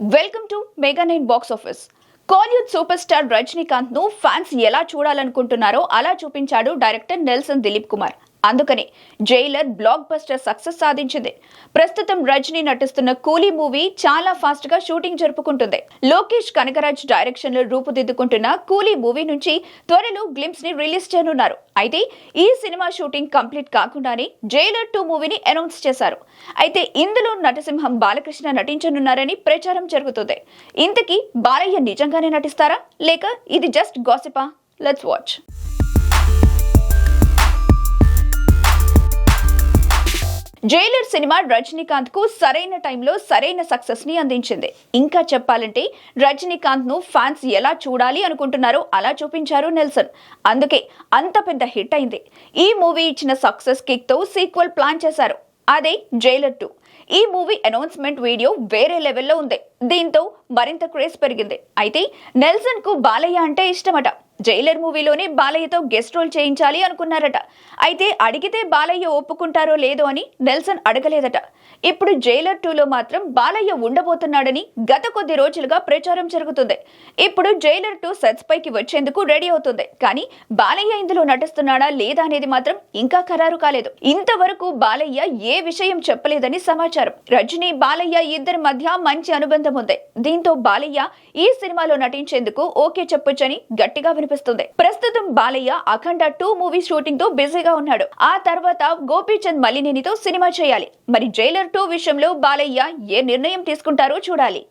Welcome to mega nine box office Kollywood super star రజనీకాంత్ను fans ఎలా చూడాలనుకుంటున్నారో అలా చూపించాడు డైరెక్టర్ నెల్సన్ దిలీప్ కుమార్ అందుకని జైలర్ బ్లాక్ బస్టర్ సక్సెస్ సాధించింది. ప్రస్తుతం రజనీ నటిస్తున్న కూలీ మూవీ చాలా ఫాస్ట్గా షూటింగ్ జరుపుకుంటుంది. లోకేష్ కనకరాజ్ డైరెక్షన్లో రూపుదిద్దుకుంటున్న కూలీ మూవీ నుంచి త్వరలో గ్లిమ్స్ని రిలీజ్ చేయనున్నారు. అయితే ఈ సినిమా షూటింగ్ కంప్లీట్ కాకుండానే జైలర్ టూ మూవీని అనౌన్స్ చేశారు. అయితే ఇందులో నటసింహం బాలకృష్ణ నటించనున్నారని ప్రచారం జరుగుతుంది. ఇంతకీ బాలయ్య నిజంగానే నటిస్తారా? లేక ఇది జస్ట్ గాసిపా లెట్స్ వాచ్ జైలర్ సినిమా రజనీకాంత్కు సరైన టైంలో సరైన సక్సెస్ని అందించింది. ఇంకా చెప్పాలంటే రజనీకాంత్ను ఫ్యాన్స్ ఎలా చూడాలి అనుకుంటున్నారో అలా చూపించారు నెల్సన్. అందుకే అంత పెద్ద హిట్ అయింది. ఈ మూవీ ఇచ్చిన సక్సెస్ కిక్తో సీక్వెల్ ప్లాన్ చేశారు. అదే జైలర్ టూ. ఈ మూవీ అనౌన్స్మెంట్ వీడియో వేరే లెవెల్లో ఉంది. దీంతో మరింత క్రేజ్ పెరిగింది. అయితే నెల్సన్కు బాలయ్య అంటే ఇష్టమట. జైలర్ మూవీలోనే బాలయ్యతో గెస్ట్ రోల్ చేయించాలి అనుకున్నారట. అయితే అడిగితే బాలయ్య ఒప్పుకుంటారో లేదో అని నెల్సన్ అడగలేదట. ఇప్పుడు జైలర్ టూలో మాత్రం బాలయ్య ఉండబోతున్నాడని గత కొద్ది రోజులుగా ప్రచారం జరుగుతుంది. ఇప్పుడు జైలర్ టూ సెట్స్ పైకి వచ్చేందుకు రెడీ అవుతుంది. కానీ బాలయ్య ఇందులో నటిస్తున్నాడా లేదా అనేది మాత్రం ఇంకా ఖరారు కాలేదు. ఇంతవరకు బాలయ్య ఏ విషయం చెప్పలేదని సమాచారం. రజనీ బాలయ్య ఇద్దరి మధ్య మంచి అనుబంధం ఉంది. దీంతో బాలయ్య ఈ సినిమాలో నటించేందుకు ఓకే చెప్పొచ్చని గట్టిగా కనిపిస్తుంది. ప్రస్తుతం బాలయ్య అఖండ టూ మూవీ షూటింగ్తో బిజీగా ఉన్నాడు. ఆ తర్వాత గోపీచంద్ మలినేనితో సినిమా చేయాలి. మరి జైలర్ టూ విషయంలో బాలయ్య ఏ నిర్ణయం తీసుకుంటారో చూడాలి.